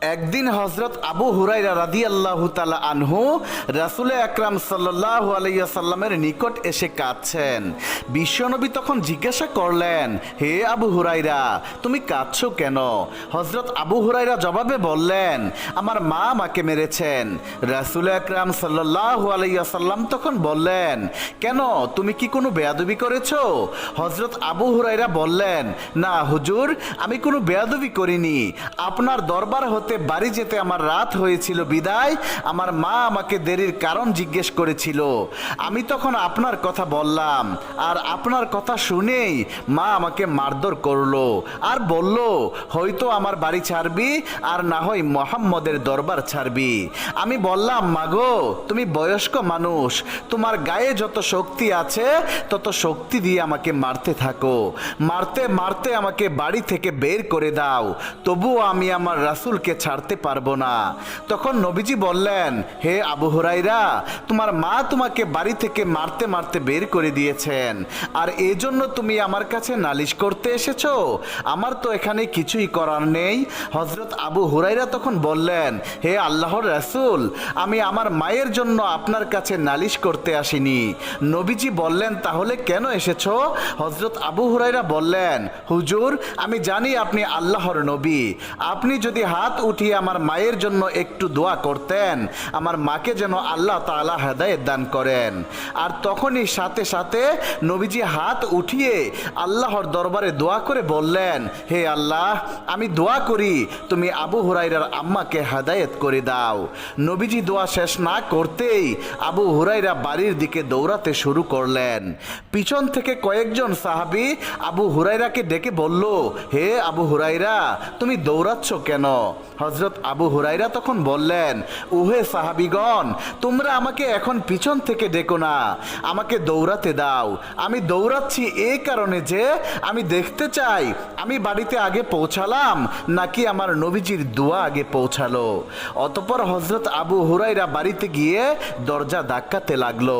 একদিন হজরত আবু হুরাইরা রাদি আল্লাহ তালা আনহু রাসুল আকরাম সাল্লাহ আলাইসাল্লামের নিকট এসে কাঁদছেন। বিশ্বনবী তখন জিজ্ঞাসা করলেন, হে আবু হুরাইরা তুমি কাঁদছ কেন? হজরত আবু হুরাইরা জবাবে বললেন, আমার মা আমাকে মেরেছেন। রাসুল আকরাম সাল্লাহ আলাইসাল্লাম তখন বললেন, কেন, তুমি কি কোনো বেয়াদবি করেছ? হজরত আবু হুরাইরা বললেন, না হুজুর, আমি কোনো বেয়াদবি করিনি। আপনার দরবার হতে বাড়ি যেতে আমার রাত হয়েছিল বিদায়। আমার মা আমাকে দেরির কারণ জিজ্ঞেস করেছিল। আমি তখন আপনার কথা বললাম, আর আপনার কথা শুনেই মা আমাকে মারধর করল, আর বলল, হয়তো আমার বাড়ি ছাড়বি, আর না হয় মোহাম্মদের দরবার ছাড়বি। আমি বললাম, মাগো, তুমি বয়স্ক মানুষ, তোমার গায়ে যত শক্তি আছে, তত শক্তি দিয়ে আমাকে মারতে থাকো। মারতে মারতে আমাকে বাড়ি থেকে বের করে দাও। তবুও আমি আমার রাসূলকে ছাড়তে পারব না। তখন নবীজি বললেন, হে আবু হুরাইরা তোমার মা তোমাকে বাড়ি থেকে মারতে মারতে বের করে দিয়েছেন। আর এই জন্য তুমি আমার কাছে নালিশ করতে এসেছ। আমার তো এখানে কিছুই করার নেই। হজরত আবু হুরাইরা তখন বললেন, হে আল্লাহর রাসূল, আমি আমার মায়ের জন্য আপনার কাছে নালিশ করতে আসিনি। নবীজি বললেন, তাহলে কেন এসেছ? হজরত আবু হুরাইরা বললেন, হুজুর, আমি জানি আপনি আল্লাহর নবী। আপনি যদি হাত উঠিয়ে আমার মায়ের জন্য একটু দোয়া করতেন। আমার মাকে যেন আল্লাহ তাআলা হেদায়েত দান করেন। আর তখনই সাথে সাথে নবীজি হাত উঠিয়ে আল্লাহর দরবারে দোয়া করে বললেন, হে আল্লাহ, আমি দোয়া করি, তুমি আবু হুরাইরার আম্মাকে হেদায়েত করে দাও। নবীজি দোয়া শেষ না করতেই আবু হুরাইরা বাড়ির দিকে দৌড়াতে শুরু করলেন। পিছন থেকে কয়েকজন সাহাবী আবু হুরাইরাকে ডেকে বলল, হে আবু হুরাইরা তুমি দৌড়াচ্ছ কেন? হজরত আবু হুরাইরা তখন বললেন উহে সাহাবিগণ, তোমরা আমাকে এখন পিছন থেকে ডেকো না, আমাকে দৌড়াতে দাও। আমি দৌড়াচ্ছি এই কারণে যে আমি দেখতে চাই, আমি বাড়িতে আগে পৌঁছালাম, নাকি আমার নবীজির দোয়া আগে পৌঁছালো। অতপর হজরত আবু হুরাইরা বাড়িতে গিয়ে দরজা ধাক্কাতে লাগল।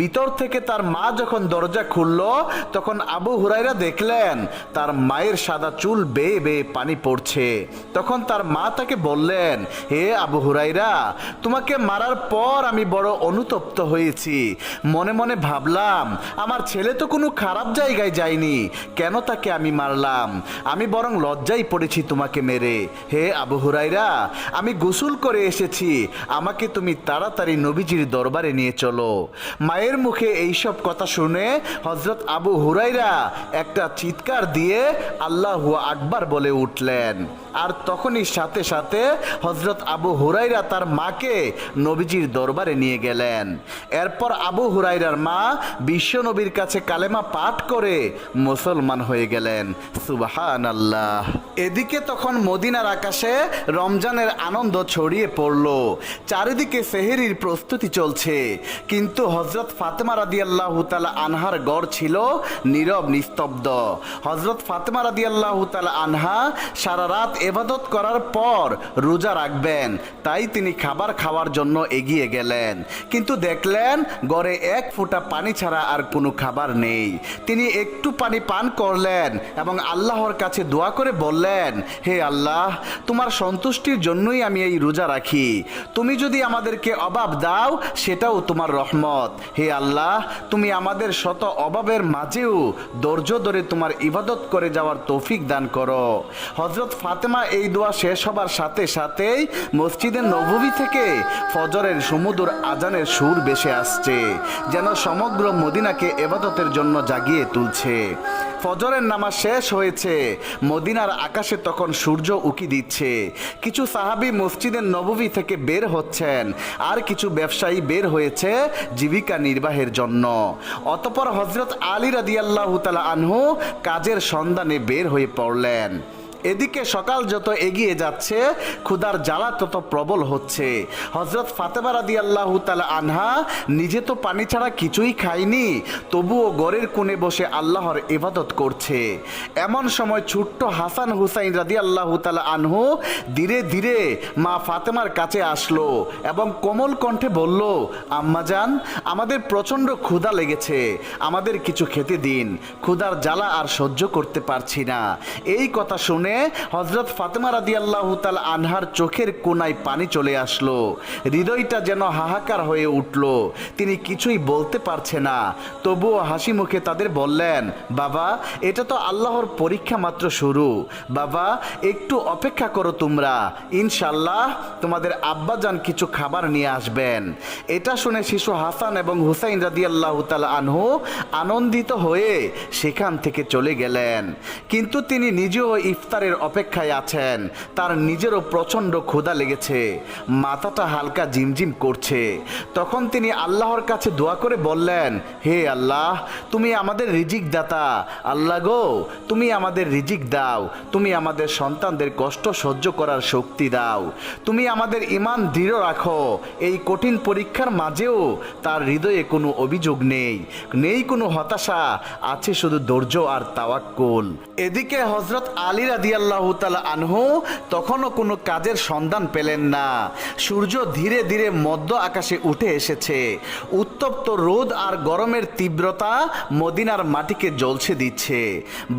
ভিতর থেকে তার মা যখন দরজা খুললো, তখন আবু হুরাইরা দেখলেন, তার মায়ের সাদা চুল বেয়ে বেয়ে পানি পড়ছে। তখন তার মা তাকে বললেন, হে আবু হুরাইরা তোমাকে মারার পর আমি বড় অনুতপ্ত হয়েছি। মনে মনে ভাবলাম, আমার ছেলে তো কোনো খারাপ জায়গায় যায়নি। কেন তাকে আমি মারলাম? আমি বরং লজ্জাই পড়েছি তোমাকে মেরে। হে আবু হুরাইরা আমি গোসল করে এসেছি। আমাকে তুমি তাড়াতাড়ি নবীজির দরবারে নিয়ে চলো। মায়ের মুখে এইসব কথা শুনে হজরত আবু হুরাইরা একটা চিৎকার দিয়ে আল্লাহ আকবার বলে উঠলেন। আর তখনই সাথে সাথে সাথে হজরত আবু হুরাইরা তার মাকে নবীজির দরবারে নিয়ে গেলেন। এরপর আবু হুরাইরার মা বিশ্ব নবীর কাছে কালেমা পাঠ করে মুসলমান হয়ে গেলেন। সুবাহান আল্লাহ এদিকে তখন মদিনার আকাশে রমজানের আনন্দ ছড়িয়ে পড়ল। চারিদিকে সেহেরির প্রস্তুতি চলছে। কিন্তু হজরত ফাতেমা রাদি আল্লাহ তালা আনহার গড় ছিল নীরব, নিস্তব্ধ। হজরত ফাতেমা রাদি আল্লাহ তালা আনহা সারা রাত এবাদত করার পর রোজা রাখবেন। তাই তিনি খাবার খাওয়ার জন্য এগিয়ে গেলেন। কিন্তু দেখলেন গড়ে এক ফোঁটা পানি ছাড়া আর কোনো খাবার নেই। তিনি একটু পানি পান করলেন এবং আল্লাহর কাছে দোয়া করে বললেন, হে আল্লাহ, তোমার সন্তুষ্টির জন্যই আমি এই রোজা রাখি। তুমি যদি আমাদেরকে অভাব দাও, সেটাও তোমার রহমত। হে আল্লাহ, তুমি আমাদের শত অভাবের মাঝেও ধৈর্য ধরে তোমার ইবাদত করে যাওয়ার তৌফিক দান করো। হজরত ফাতেমা এই দোয়া শেষ হবার সাথে সাথেই মসজিদের নববী থেকে ফজরের সমুদ্র আজানের সুর বেশে আসছে, যেন সমগ্র মদিনাকে এবাদতের জন্য জাগিয়ে তুলছে। ফজরের নামাজ শেষ হয়েছে, মদিনার আকাশে তখন সূর্য উকি দিচ্ছে। কিছু সাহাবি মসজিদের নববী থেকে বের হচ্ছেন, আর কিছু ব্যবসায়ী বের হয়েছে জীবিকা নির্বাহের জন্য। অতপর হজরত আলী রাদিয়াল্লাহু তাআলা আনহু কাজের সন্ধানে বের হয়ে পড়লেন। এদিকে সকাল যত এগিয়ে যাচ্ছে, ক্ষুধার জ্বালা তত প্রবল হচ্ছে। হজরত ফাতেমা রাদি আল্লাহ তালা আনহা নিজে তো পানি ছাড়া কিছুই খায়নি, তবুও গড়ের কোণে বসে আল্লাহর ইবাদত করছে। এমন সময় ছোট্ট হাসান হুসাইন রাদি আল্লাহ তালা আনহু ধীরে ধীরে মা ফাতেমার কাছে আসলো এবং কোমল কণ্ঠে বলল আম্মাজান আমাদের প্রচণ্ড ক্ষুধা লেগেছে, আমাদের কিছু খেতে দিন, ক্ষুধার জ্বালা আর সহ্য করতে পারছি না। এই কথা শুনে শুনে হজরত ফাতেমা রাদি আল্লাহ তাল আনহার চোখের কোনায় পানি চলে আসলো। হৃদয়টা যেন হাহাকার হয়ে উঠল। তিনি কিছুই বলতে পারছে না। তবুও হাসি মুখে তাদের বললেন, বাবা, এটা তো আল্লাহর পরীক্ষা মাত্র শুরু। বাবা, একটু অপেক্ষা করো তোমরা। ইনশাল্লাহ তোমাদের আব্বাজান কিছু খাবার নিয়ে আসবেন। এটা শুনে শিশু হাসান এবং হুসাইন রাদি আল্লাহ আনহু আনন্দিত হয়ে সেখান থেকে চলে গেলেন। কিন্তু তিনি নিজেও ইফতারের অপেক্ষায় আছেন। তার নিজেরও প্রচণ্ড ক্ষুধা লেগেছে। মাথাটা হালকা জিমজিম করছে। তখন তিনি আল্লাহর কাছে দোয়া করে বললেন, হে আল্লাহ, তুমি আমাদের রিজিক দাতা আল্লাহ গো, তুমি আমাদের রিজিক দাও। তুমি আমাদের সন্তানদের কষ্ট সহ্য করার শক্তি দাও। তুমি আমাদের ইমান দৃঢ় রাখো। এই কঠিন পরীক্ষার মাঝেও তার হৃদয়ে কোনো অভিযোগ নেই। নেই কোনো হতাশা। আছে শুধু ধৈর্য আর তাওয়াক্কুল। এদিকে হজরত আলী রাদিয়াল্লাহ আনহু তখনও কোনো কাজের সন্ধান পেলেন না। সূর্য ধীরে ধীরে মধ্য আকাশে উঠে এসেছে। উত্তপ্ত রোদ আর গরমের তীব্রতা মদিনার মাটিকে জ্বলছে দিচ্ছে।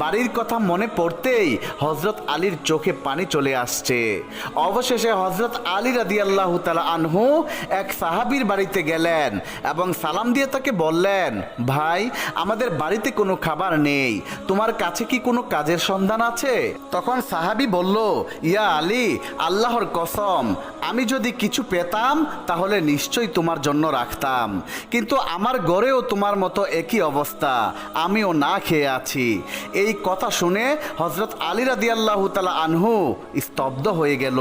বাড়ির কথা মনে পড়তেই হজরত আলীর চোখে পানি চলে আসছে। অবশেষে হজরত আলী রাদিয়াল্লাহ তালা আনহু এক সাহাবীর বাড়িতে গেলেন এবং সালাম দিয়ে তাকে বললেন, ভাই, আমাদের বাড়িতে কোনো খাবার নেই। তোমার কাছে কি কোনো কাজের সন্ধান আছে? তখন সাহাবি বলল, ইয়া আলী, আল্লাহর কসম, আমি যদি কিছু পেতাম, তাহলে নিশ্চয়ই তোমার জন্য রাখতাম। কিন্তু আমার গড়েও তোমার মতো একই অবস্থা, আমিও না খেয়ে আছি। এই কথা শুনে হজরত আলী রাদি আল্লাহ তালা আনহু স্তব্ধ হয়ে গেল।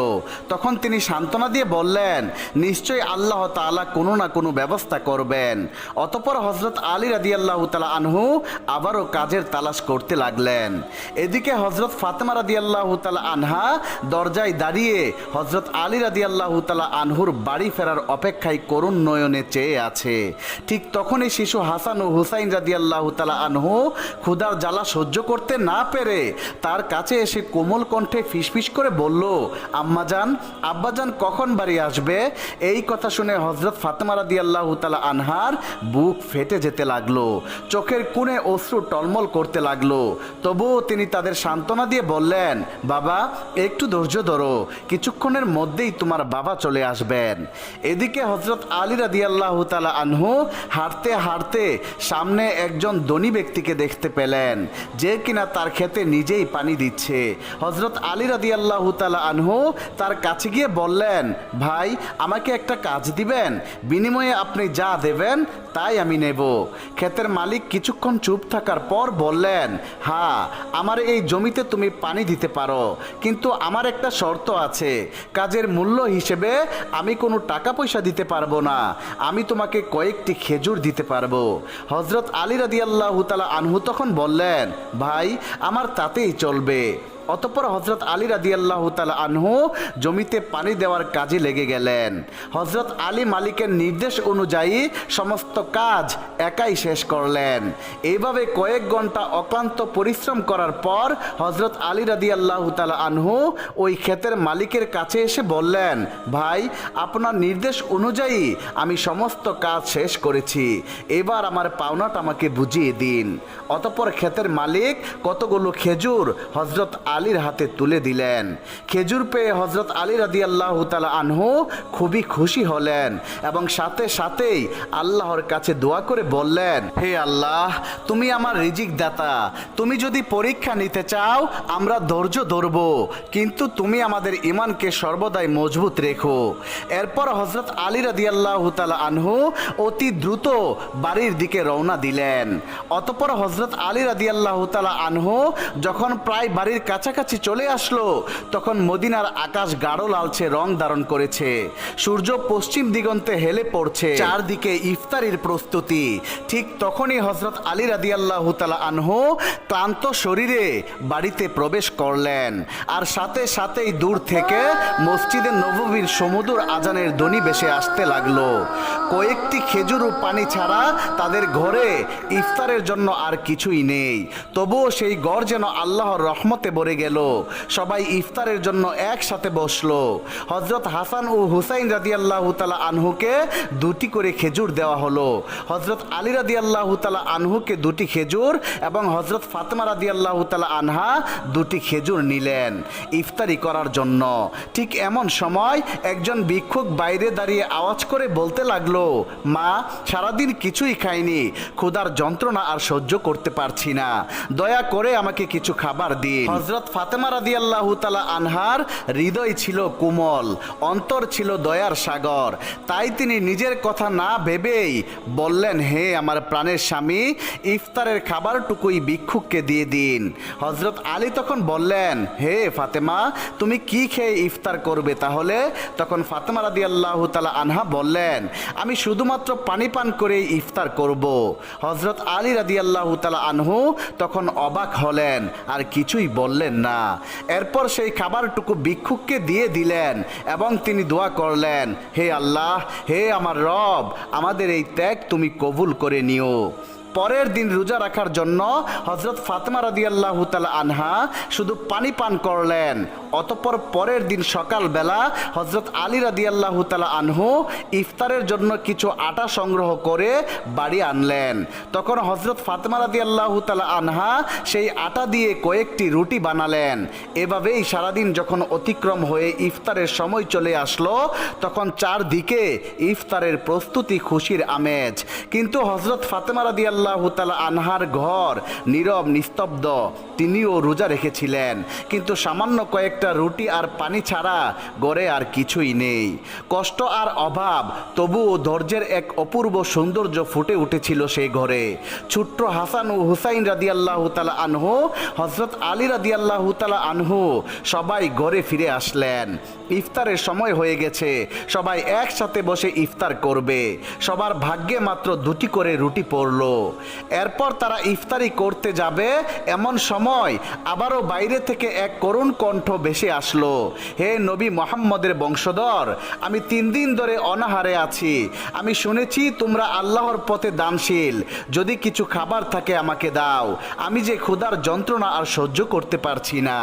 তখন তিনি সান্ত্বনা দিয়ে বললেন, নিশ্চয়ই আল্লাহ তাআলা কোনো না কোনো ব্যবস্থা করবেন। অতপর হজরত আলী রাদি আল্লাহ তালা আনহু আবারও কাজের তালাশ করতে লাগলেন। এদিকে হজরত ফাতেমা আনহা দরজায় দাঁড়িয়ে আলী আনহুর বাড়ি ফেরার অপেক্ষায় করুণ নয়নে চেয়ে আছে। ঠিক তখনই শিশু হাসান ও হুসাইন আনহু জ্বালা সহ্য করতে না পেরে তার কাছে এসে কোমল কণ্ঠে ফিসফিস করে বলল আম্মাজান আব্বাজান কখন বাড়ি আসবে? এই কথা শুনে হজরত ফাতেমা রাদি আল্লাহ তালা আনহার বুক ফেটে যেতে লাগল, চোখের কোণে অশ্রু টলমল করতে লাগল। তবুও তিনি তাদের সান্ত্বনা দিয়ে বললেন বাবা, একটু ধৈর্য ধরো। কিছুক্ষণের মধ্যেই তোমার বাবা চলে আসবেন। এদিকে হজরত আলী রাদি আল্লাহ তালা আনহু হাঁটতে হাঁটতে সামনে একজন ধনী ব্যক্তিকে দেখতে পেলেন। যে কিনা তার ক্ষেতে নিজেই পানি দিচ্ছে। হজরত আলী রাদি আল্লাহ তালা আনহু তার কাছে গিয়ে বললেন, ভাই, আমাকে একটা কাজ দিবেন। বিনিময়ে আপনি যা দেবেন, তাই আমি নেব। ক্ষেতের মালিক কিছুক্ষণ চুপ থাকার পর বললেন হ্যাঁ আমার এই জমিতে তুমি পানি দিতে পারো। কিন্তু আমার একটা শর্ত আছে। কাজের মূল্য হিসেবে আমি কোনো টাকা পয়সা দিতে পারব না। আমি তোমাকে কয়েকটি খেজুর দিতে পারব। হজরত আলী রাদি আল্লাহ তালা আনহু তখন বললেন, ভাই, আমার তাতেই চলবে। অতঃপর হজরত আলী রাদি আল্লাহ তালা আনহু জমিতে পানি দেওয়ার কাজে লেগে গেলেন। হজরত আলী মালিকের নির্দেশ অনুযায়ী সমস্ত কাজ একাই শেষ করলেন। এইভাবে কয়েক ঘণ্টা অক্লান্ত পরিশ্রম করার পর হজরত আলী রাদি আল্লাহ তালা আনহু ওই ক্ষেতের মালিকের কাছে এসে বললেন, ভাই, আপনার নির্দেশ অনুযায়ী আমি সমস্ত কাজ শেষ করেছি। এবার আমার পাওনাটা আমাকে বুঝিয়ে দিন। অতঃপর ক্ষেতের মালিক কতগুলো খেজুর হজরত আলীর হাতে তুলে দিলেন। খেজুর পেয়ে হজরত আলী রাদি আল্লাহ তালা আনহু খুবই খুশি হলেন এবং সাথে সাথেই আল্লাহর কাছে দোয়া করে বললেন, হে আল্লাহ, তুমি আমার রিজিক দাতা তুমি যদি পরীক্ষা নিতে চাও, আমরা ধৈর্য ধরব। কিন্তু তুমি আমাদের ইমানকে সর্বদাই মজবুত রেখো। এরপর হজরত আলী রাদি আল্লাহ তালা আনহু অতি দ্রুত বাড়ির দিকে রওনা দিলেন। অতপর হজরত আলী রাদি আল্লাহ তালা আনহু যখন প্রায় বাড়ির কাছাকাছি চলে আসলো। তখন মদিনার আকাশ গাঢ় লালচে রং ধারণ করেছে। সূর্য পশ্চিম দিগন্তে হেলে পড়ছে। চারদিকে ইফতারির প্রস্তুতি। ঠিক তখনই হজরত আলী রাদি আল্লাহ তালা আনহু ক্লান্ত শরীরে বাড়িতে প্রবেশ করলেন। আর সাথে সাথেই দূর থেকে মসজিদে নববীর সমুদ্র আজানের ধ্বনি বেশে আসতে লাগল। কয়েকটি খেজুর ও পানি ছাড়া তাদের ঘরে ইফতারের জন্য আর কিছুই নেই। তবুও সেই ঘর যেন আল্লাহর রহমতে পড়ে গেল। সবাই ইফতারের জন্য একসাথে বসল। হজরত হাসান ও হুসাইন রাদি আল্লাহ তালা আনহুকে দুটি করে খেজুর দেওয়া হলো। হজরত আলী রাদি আল্লাহ তালা আনহুকে দুটি খেজুর এবং হজরত ফাতেমা রাদি আল্লাহ তালা আনহা দুটি খেজুর নিলেন ইফতারি করার জন্য। ঠিক এমন সময় একজন ভিক্ষুক বাইরে দাঁড়িয়ে আওয়াজ করে বলতে লাগল, মা, সারাদিন কিছুই খাইনি, ক্ষুধার যন্ত্রণা আর সহ্য করতে পারছি না। দয়া করে আমাকে কিছু খাবার দিন। হজরত ফাতেমা রাদি আল্লাহ তালা আনহার হৃদয় ছিল কোমল, অন্তর ছিল দয়ার সাগর। তাই তিনি নিজের কথা না ভেবেই বললেন, হে আমার প্রাণের স্বামী, ইফতারের খাবারটুকুই ভিক্ষুককে দিয়ে দিন। হজরত আলী তখন বললেন, হে ফাতেমা, তুমি কি খেয়ে ইফতার করবে তাহলে? তখন ফাতেমা রাদি আল্লাহ তালা আনহা বললেন, আমি শুধুমাত্র পানি পান করেই ইফতার করব। হজরত আলী রাদি আল্লাহ তালা আনহু তখন অবাক হলেন, আর কিছুই বললেন না। এরপর সেই খাবারটুকু ভিক্ষুককে দিয়ে দিলেন এবং তিনি দোয়া করলেন, হে আল্লাহ, হে আমার রব, আমাদের এই ত্যাগ তুমি কবুল করে নিও। পরের দিন রোজা রাখার জন্য হজরত ফাতেমা রাদিয়াল্লাহ আনহা শুধু পানি পান করলেন। অতপর পরের দিন সকালবেলা হজরত আলী রাদিয়াল্লাহ তালা আনহু ইফতারের জন্য কিছু আটা সংগ্রহ করে বাড়ি আনলেন। তখন হজরত ফাতেমা রাদিয়াল্লাহ তালা আনহা সেই আটা দিয়ে কয়েকটি রুটি বানালেন। এভাবেই সারাদিন যখন অতিক্রম হয়ে ইফতারের সময় চলে আসলো, তখন চারদিকে ইফতারের প্রস্তুতি খুশির আমেজ। কিন্তু হজরত ফাতেমা রাদি আল্লাহ তালা আনহার ঘর নীরব, নিস্তব্ধ। তিনিও রোজা রেখেছিলেন। কিন্তু সামান্য কয়েকটা রুটি আর পানি ছাড়া গড়ে আর কিছুই নেই। কষ্ট আর অভাব, তবুও ধৈর্যের এক অপূর্ব সৌন্দর্য ফুটে উঠেছিল সেই ঘরে। ছোট্ট হাসান ও হুসাইন রাদি আল্লাহ তালা আনহু হজরত আলী রাদি আল্লাহ তালা আনহু সবাই ঘরে ফিরে আসলেন। ইফতারের সময় হয়ে গেছে। সবাই একসাথে বসে ইফতার করবে। সবার ভাগ্যে মাত্র দুটি করে রুটি পড়ল। এরপর তারা ইফতারি করতে যাবে এমন সময় আবারও বাইরে থেকে এক করুণ কণ্ঠ ভেসে আসলো। হে নবী মোহাম্মদের বংশধর, আমি তিন দিন ধরে অনাহারে আছি। আমি শুনেছি তোমরা আল্লাহর পথে দানশীল। যদি কিছু খাবার থাকে আমাকে দাও। আমি যে ক্ষুধার যন্ত্রণা আর সহ্য করতে পারছি না।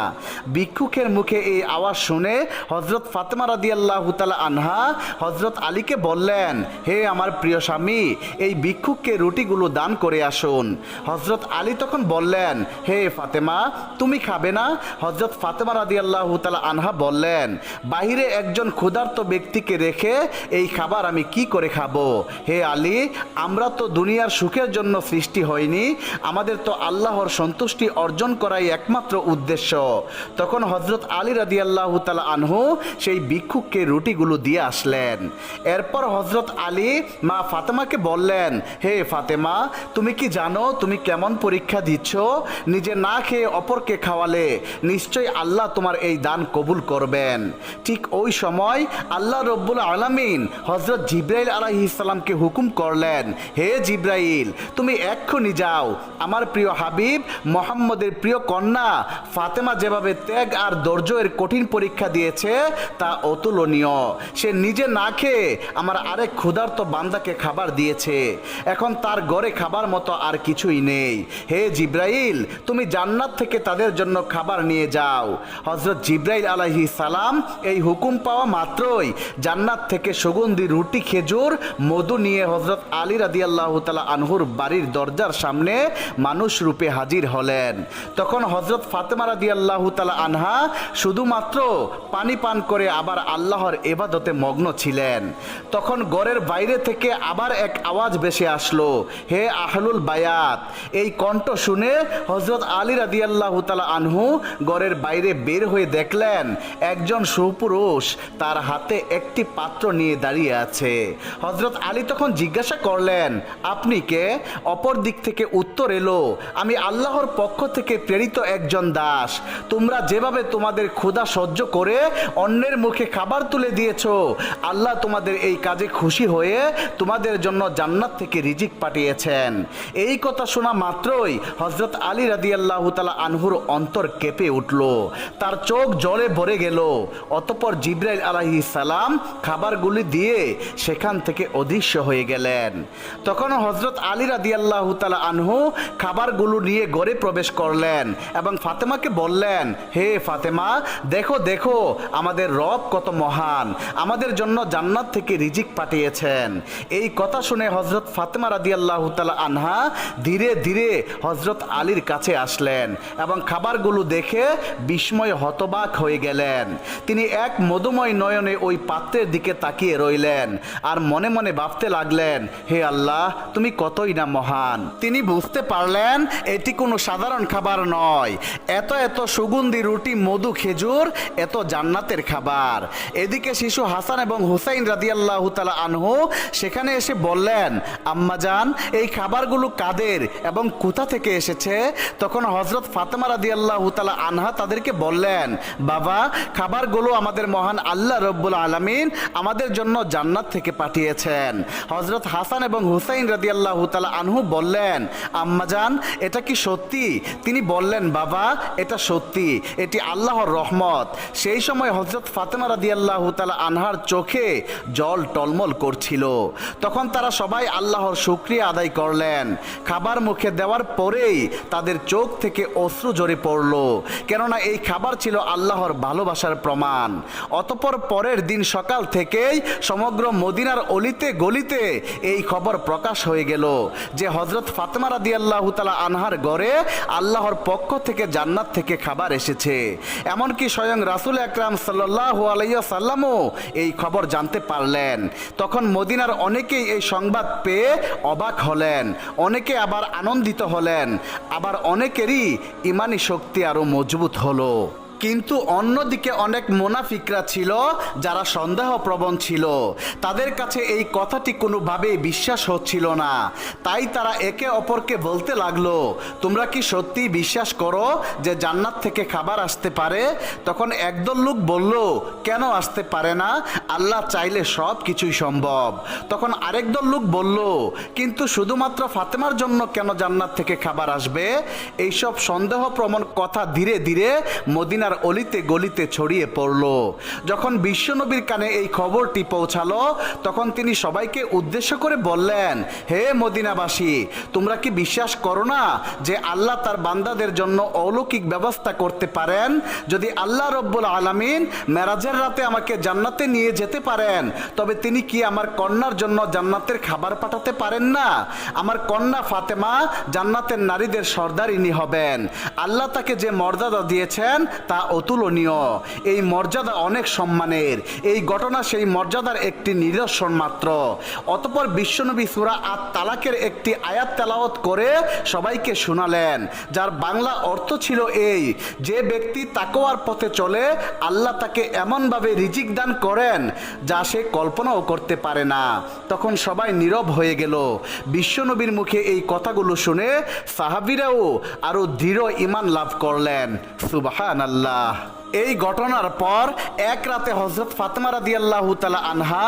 ভিক্ষুকের মুখে এই আওয়াজ শুনে হজরত ফাতেমা রাদি আল্লাহ আনহা হজরত আলীকে বললেন, হে আমার প্রিয় স্বামী, এই ভিক্ষুককে রুটিগুলো দান করে আসুন। হজরত আলী তখন বললেন, হে ফাতেমা, তুমি খাবে না? হজরত ফাতেমা রাদি আল্লাহ তালা আনহা বললেন, বাহিরে একজন ক্ষুধার্ত ব্যক্তিকে রেখে এই খাবার আমি কি করে খাব? হে আলী, আমরা তো দুনিয়ার সুখের জন্য সৃষ্টি হয়নি আমাদের তো আল্লাহর সন্তুষ্টি অর্জন করাই একমাত্র উদ্দেশ্য। তখন হজরত আলী রাদি আল্লাহ আনহু সেই ভিক্ষুককে রুটিগুলো দিয়ে আসলেন। এরপর হজরত আলী মা ফাতেমাকে বললেন, হে ফাতেমা তুমি কি জানো তুমি কেমন পরীক্ষা দিচ্ছ? নিজে না খেয়ে অপরকে খাওয়ালে নিশ্চয়ই আল্লাহ তোমার এই দান কবুল করবেন। ঠিক ওই সময় আল্লাহ রব্বুল আলামিন হজরত জিব্রাইল আলাহি ইসলামকে হুকুম করলেন, হে জিব্রাইল, তুমি এক্ষুনি যাও। আমার প্রিয় হাবিব, মোহাম্মদের প্রিয় কন্যা, ফাতেমা যেভাবে ত্যাগ আর ধৈর্যের কঠিন পরীক্ষা দিয়েছে, তা অতুলনীয়। সে নিজে না খেয়ে আমার আরেক ক্ষুধার্ত বান্দাকে খাবার দিয়েছে। এখন তার ঘরে খাবার মতো আর কিছুই নেই। হে জিব্রাইল, তুমি জান্নাত থেকে তাদের জন্য খাবার নিয়ে যাও। হজরত জিব্রাইল আলাহি সালাম এই হুকুম পাওয়া মাত্রই জান্নাত থেকে সুগন্ধি, রুটি, খেজুর, মধু নিয়ে হজরত আলী রাদি আল্লাহ তালা আনহুর বাড়ির দরজার সামনে মানুষ রূপে হাজির হলেন। তখন হজরত ফাতেমা রাদি আল্লাহ তালা আনহা শুধুমাত্র পানি পান করে আবার আল্লাহর এবাদতে মগ্ন ছিলেন। তখন গড়ের বাইরে থেকে আবার এক আওয়াজ ভেসে আসলো, হে আহলুল বায়াত। এই কণ্ঠ শুনে হজরত আলী রাদি আল্লাহ তালা আনহু গড়ের বাইরে বের হয়ে দেখলেন, একজন সুপুরুষ তার হাতে একটি পাত্র নিয়ে দাঁড়িয়ে আছে। হজরত আলী তখন জিজ্ঞাসা করলেন, আপনি কে? অপর দিক থেকে উত্তর এলো, আমি আল্লাহর পক্ষ থেকে প্রেরিত একজন দাস। তোমরা যেভাবে তোমাদের ক্ষুধা সহ্য করে অন্যের মুখে খাবার তুলে দিয়েছ, আল্লাহ তোমাদের এই কাজে খুশি হয়ে তোমাদের জন্য জান্নাত থেকে রিজিক পাঠিয়েছেন। এই কথা শোনা মাত্রই হজরত আলী রাদি আল্লাহ তালা আনহুর অন্তর কেঁপে উঠল। তার চোখ জলে ভরে গেল। অতপর জিব্রাইল আলাহি সালাম খাবারগুলি দিয়ে সেখান থেকে অদৃশ্য হয়ে গেলেন। তখন হজরত আলী রাদি আল্লাহ তালা আনহু খাবারগুলো নিয়ে গড়ে প্রবেশ করলেন এবং ফাতেমাকে বললেন, হে ফাতেমা, দেখো দেখো, আমাদের রব কত মহান। আমাদের জন্য জান্নাত থেকে রিজিক পাঠিয়েছেন। এই কথা শুনে হজরত ফাতেমা রাদি আল্লাহ তালা আনহা ধীরে ধীরে হজরত আলীর কাছে আসলেন এবং খাবারগুলো দেখে বিস্ময় হতবাক হয়ে গেলেন। তিনি এক মধুময় নয়নে ওই পাত্রের দিকে তাকিয়ে রইলেন আর মনে মনে ভাবতে লাগলেন, হে আল্লাহ, তুমি কতই না মহান। তিনি বুঝতে পারলেন এটি কোনো সাধারণ খাবার নয়। এত এত সুগন্ধি রুটি, মধু, খেজুর, এত জান্নাতের খাবার। এদিকে শিশু হাসান এবং হুসাইন রাদিয়াল্লাহ তালা আনহু সেখানে এসে বললেন আম্মাজান এই খাবারগুলো কাদের এবং কোথা থেকে এসেছে? তখন হজরত ফাতেমা রাদিয়াল্লাহ তালা আনহা তাদেরকে বললেন, বাবা, খাবারগুলো আমাদের মহান আল্লাহ রব্বুল আলমিন আমাদের জন্য জান্নাত থেকে পাঠিয়েছেন। হজরত হাসান এবং হুসাইন রাদিয়াল্লাহ তালা আনহু বললেন আম্মাজান এটা কি সত্যি? তিনি বললেন, বাবা, এটা সত্যি, এটি আল্লাহর রহমত। সেই সময় হজরত ফাতেমা রাদিয়াল্লাহ তালা আনহার চোখে জল টলমল করছিল। তখন তারা সবাই আল্লাহর শুক্রিয়া আদায় করলেন খাবার মুখে দেওয়ার পরেই তাদের চোখ থেকে অশ্রু জড়ে পড়ল। কেননা এই খাবার ছিল আল্লাহর ভালোবাসার প্রমাণ। অতপর পরের দিন সকাল থেকেই সমগ্র মদিনার অলিতে গলিতে এই খবর প্রকাশ হয়ে গেল যে হজরত ফাতেমা রাদি আল্লাহ তালা আনহার গড়ে আল্লাহর পক্ষ থেকে জান্নাত থেকে খাবার এসেছে। এমনকি স্বয়ং রাসুল আকরাম সাল্লাহ আলাইয়া সাল্লামও এই খবর জানতে পারলেন। তখন মদিনার অনেকেই এই সংবাদ পেয়ে অবাক হলেন। অনেকে আবার আনন্দিত হলেন আবার অনেকেরই ইমানি শক্তি আরও মজবুত হলো। কিন্তু অন্যদিকে অনেক মোনাফিকরা ছিল যারা সন্দেহপ্রবণ ছিল। তাদের কাছে এই কথাটি কোনোভাবেই বিশ্বাস হচ্ছিল না। তাই তারা একে অপরকে বলতে লাগল, তোমরা কি সত্যি বিশ্বাস করো যে জান্নাত থেকে খাবার আসতে পারে? তখন একদল লোক বলল, কেন আসতে পারে না? আল্লাহ চাইলে সব কিছুই সম্ভব। তখন আরেক দল লোক বলল, কিন্তু শুধুমাত্র ফাতেমার জন্য কেন জান্নাত থেকে খাবার আসবে? এইসব সন্দেহ সন্দেহপ্রবণ কথা ধীরে ধীরে মদিনার অলিতে গলিতে ছড়িয়ে পড়ল। যখন বিশ্বনবীর কানে এই খবরটি পৌঁছালো, তখন তিনি সবাইকে উদ্দেশ্য করে বললেন, হে মদিনাবাসী, তোমরা কি বিশ্বাস করো না যে আল্লাহ তার বান্দাদের জন্য অলৌকিক ব্যবস্থা করতে পারেন? যদি আল্লাহ রব্বুল আলামিন মেরাজের রাতে আমাকে জান্নাতে নিয়ে যেতে পারেন, তবে তিনি কি আমার কন্যার জন্য জান্নাতের খাবার পাঠাতে পারেন না? আমার কন্যা ফাতেমা জান্নাতের নারীদের সর্দারিনী হবেন। আল্লাহ তাকে যে মর্যাদা দিয়েছেন, তা অতুলনীয়। এই মর্যাদা অনেক সম্মানের। এই ঘটনা সেই মর্যাদার একটি নিদর্শন মাত্র। অতপর বিশ্বনবী সুরা আর তালাকের একটি আয়াত তেলাওয়াত করে সবাইকে শোনালেন, যার বাংলা অর্থ ছিল এই, যে ব্যক্তি তাকোয়ার পথে চলে, আল্লাহ তাকে এমনভাবে রিজিক দান করেন, যা সে কল্পনাও করতে পারে না। তখন সবাই নীরব হয়ে গেল। বিশ্বনবীর মুখে এই কথাগুলো শুনে সাহাবিরাও আরও দৃঢ় ইমান লাভ করলেন। সুবাহান আল্লাহ 하. এই ঘটনার পর এক রাতে হজরত ফাতেমা রাদি আল্লাহ তালা আনহা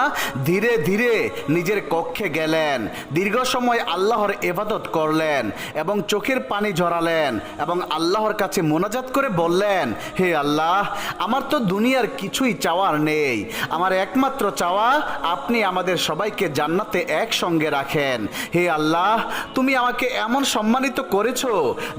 ধীরে ধীরে নিজের কক্ষে গেলেন। দীর্ঘ সময় আল্লাহর এবাদত করলেন এবং চোখের পানি ঝরালেন এবং আল্লাহর কাছে মোনাজাত করে বললেন, হে আল্লাহ, আমার তো দুনিয়ার কিছুই চাওয়ার নেই। আমার একমাত্র চাওয়া, আপনি আমাদের সবাইকে জান্নাতে একসঙ্গে রাখেন। হে আল্লাহ, তুমি আমাকে এমন সম্মানিত করেছ,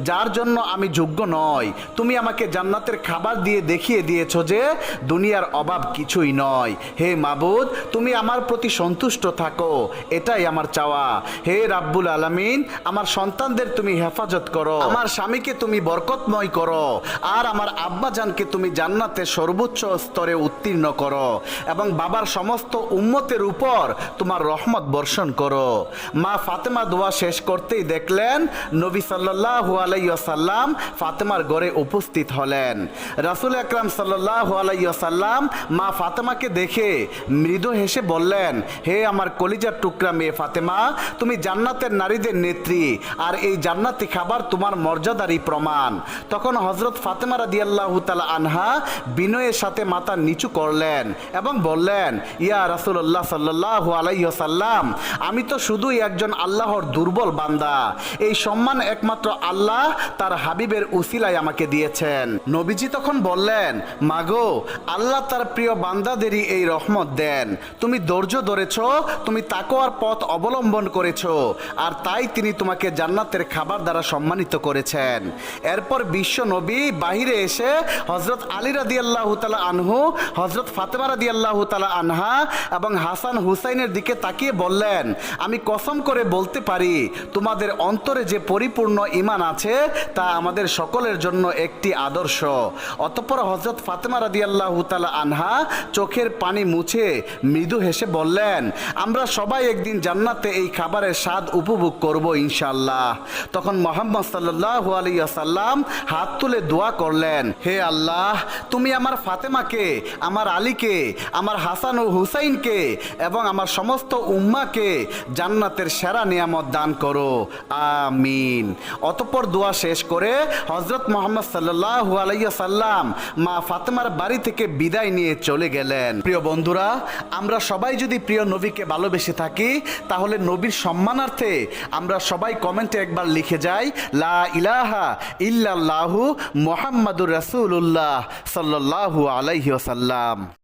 যার জন্য আমি যোগ্য নয় তুমি আমাকে জান্নাতের খাবার দিয়ে দেখিয়ে দিয়েছ যে দুনিয়ার অভাব কিছুই নয়। হে মাবুদ, তুমি আমার প্রতি সন্তুষ্ট থাকো। এটাই আমার চাওয়া। হে রাব্বুল আলামিন, আমার সন্তানদের তুমি হেফাজত করো। আমার স্বামীকে তুমি বরকতময় করো। আর আমার আব্বাজানকে তুমি জান্নাতে সর্বোচ্চ স্তরে উত্তীর্ণ করো। এবং বাবার সমস্ত উম্মতের উপর তোমার রহমত বর্ষণ করো। মা ফাতেমা দোয়া শেষ করতেই দেখলেন, নবী সাল্লাল্লাহু আলাইহি ওয়াসাল্লাম ফাতেমার গড়ে উপস্থিত হলেন। রাসূল আকরাম সাল্লাহ আলাইসাল্লাম মা ফাতেমাকে দেখে মৃদু হেসে বললেন, হে আমার কলিজার টুকরা মেয়ে ফাতেমা, তুমি জান্নাতের নারীদের নেত্রী আর এই জান্নাতি খাবার তোমার মর্যাদারই প্রমাণ। তখন হজরত ফাতেমা রাদিয়াল্লাহু তাআলা আনহা বিনয়ের সাথে মাথা নিচু করলেন এবং বললেন, ইয়া রাসূলুল্লাহ সাল্লাল্লাহু আলাইহি সাল্লাম আমি তো শুধুই একজন আল্লাহর দুর্বল বান্দা। এই সম্মান একমাত্র আল্লাহ তার হাবিবের উসিলায় আমাকে দিয়েছেন। নবীজি তখন বললেন মাগো, আল্লাহ তার প্রিয় বান্দাদেরই এই রহমত দেন। তুমি ধৈর্য ধরেছ, তুমি তাকোয়ার পথ অবলম্বন করেছ, আর তাই তিনি তোমাকে জান্নাতের খাবার দ্বারা সম্মানিত করেছেন। এরপর বিশ্ব নবী বাহিরে এসে হজরত আলী রাদি আল্লাহ তালা আনহু হজরত ফাতেমা রাদি আল্লাহ তালা আনহা এবং হাসান হুসাইনের দিকে তাকিয়ে বললেন, আমি কসম করে বলতে পারি, তোমাদের অন্তরে যে পরিপূর্ণ ইমান আছে, তা আমাদের সকলের জন্য একটি আদর্শ। অতঃপর হজরত ফাতেমা রাদি আল্লাহ তালা আনহা চোখের পানি মুছে মৃদু হেসে বললেন, আমরা সবাই একদিন জান্নাতে এই খাবারের স্বাদ উপভোগ করব ইনশাল্লাহ তখন মোহাম্মদ সাল্লাহ আলিয়াসাল্লাম হাত তুলে দোয়া করলেন, হে আল্লাহ, তুমি আমার ফাতেমাকে, আমার আলীকে, আমার হাসান ও হুসাইনকে এবং আমার সমস্ত উম্মাকে জান্নাতের সেরা নিয়ামত দান করো। আমিন। অতঃপর দোয়া শেষ করে হজরত মোহাম্মদ সাল্লাহ আলাইসাল্লাম মা ফাতেমার বাড়ি থেকে বিদায় নিয়ে চলে গেলেন। প্রিয় বন্ধুরা, আমরা সবাই যদি প্রিয় নবীকে ভালোবেসে থাকি, তাহলে নবীর সম্মানার্থে আমরা সবাই কমেন্টে একবার লিখে যাই, লা ইলাহা ইল্লাল্লাহু মোহাম্মদুর রাসূলুল্লাহ সাল্লাল্লাহু আলাইহি ওয়াসাল্লাম।